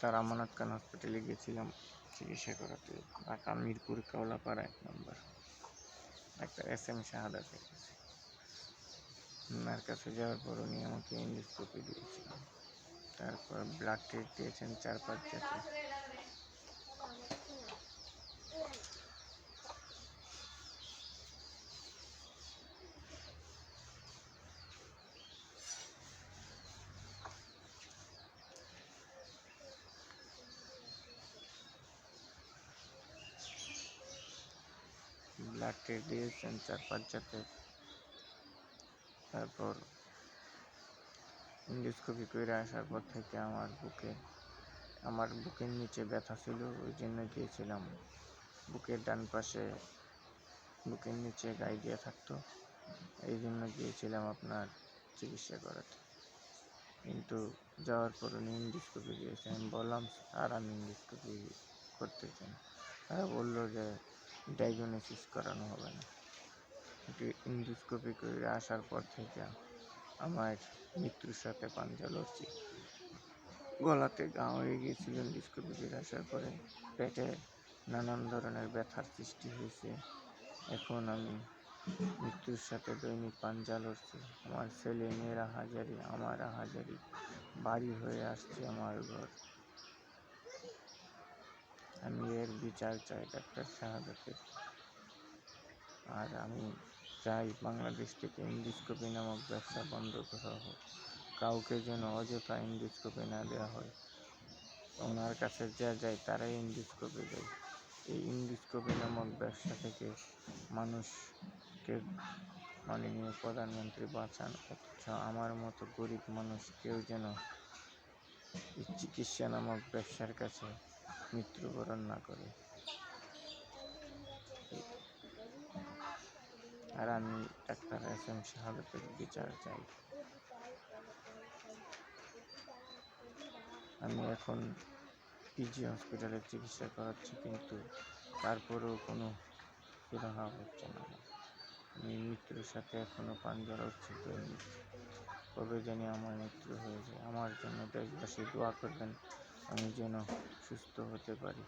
Doctor আমানত খান হসপিটালে গেছিলাম, চিকিৎসা করাতে। ঢাকা মিরপুর কাওলাপাড়া এক নম্বর। ডাক্তার এস এম শাহাদাতের কাছে ওনার কাছে যাওয়ার পর উনি আমাকে ইন্ডোস্কোপি দিয়েছিলেন। তারপর ব্লাড টেস্ট দিয়েছেন চার পাঁচ টেস্ট দিয়েছেন চার পাঁচ জাতের। তারপর ইন্ডোস্কোপি করে আসার পর থেকে আমার বুকে, আমার বুকের নিচে ব্যথা ছিল, ওই জন্য গিয়েছিলাম। বুকের ডান পাশে বুকের নিচে গায়ে দিয়ে থাকতো, এই জন্য গিয়েছিলাম আপনার চিকিৎসা করাতে। কিন্তু যাওয়ার পর উনি ইন্ডোস্কোপি দিয়েছেন। বললাম আর আমি ইন্ডোস্কোপি করতে চাই। তারা বলল যে ডায়াগনোসিস করানো হবে না। ইন্ডোস্কোপি করে আসার পর থেকে আমার মৃত্যুর সাথে পাঞ্জা লড়ছি। গলাতে গা হয়ে গিয়েছিল ইন্ডোস্কোপি করে আসার পরে পেটে নানান ধরনের ব্যথার সৃষ্টি হয়েছে। এখন আমি মৃত্যুর সাথে দৈনিক পাঞ্জা লড়ছি। আমার ছেলে, মেয়েরা হাজারি, আমার হাজারি বাড়ি হয়ে আসছে আমার ঘর। আমি এর বিচার চাই, ডাক্তার শাহাদাতের আর আমি চাই বাংলাদেশ থেকে ইন্ডিস্কোপি নামক ব্যবসা বন্ধ করা হোক। কাউকে যেন অযথা ইন্ডিস্কোপি না দেওয়া হয়। ওনার কাছে যা যায় তারাই ইন্ডিস্কোপি দেয় এই ইন্ডিস্কোপি নামক ব্যবসা থেকে মানুষকে মাননীয় প্রধানমন্ত্রী বাঁচান। অথচ আমার মতো গরিব মানুষ কেউ যেন চিকিৎসা নামক ব্যবসার কাছে মৃত্যুবরণ না করে। আর আমি ডাক্তার এস এম শাহাদতের বিচার চাই। আমি এখন পিজি হসপিটালে চিকিৎসা করাচ্ছি, কিন্তু তারপরেও কোনো সুরাহা হচ্ছে না। আমি মৃত্যুর সাথে এখনও পাঞ্জা লড়ছি দৈনিক কবে জানি আমার মৃত্যু হয়ে যায় আমার জন্য দেশবাসী দোয়া করবেন। আমি যেন সুস্থ হতে পারি।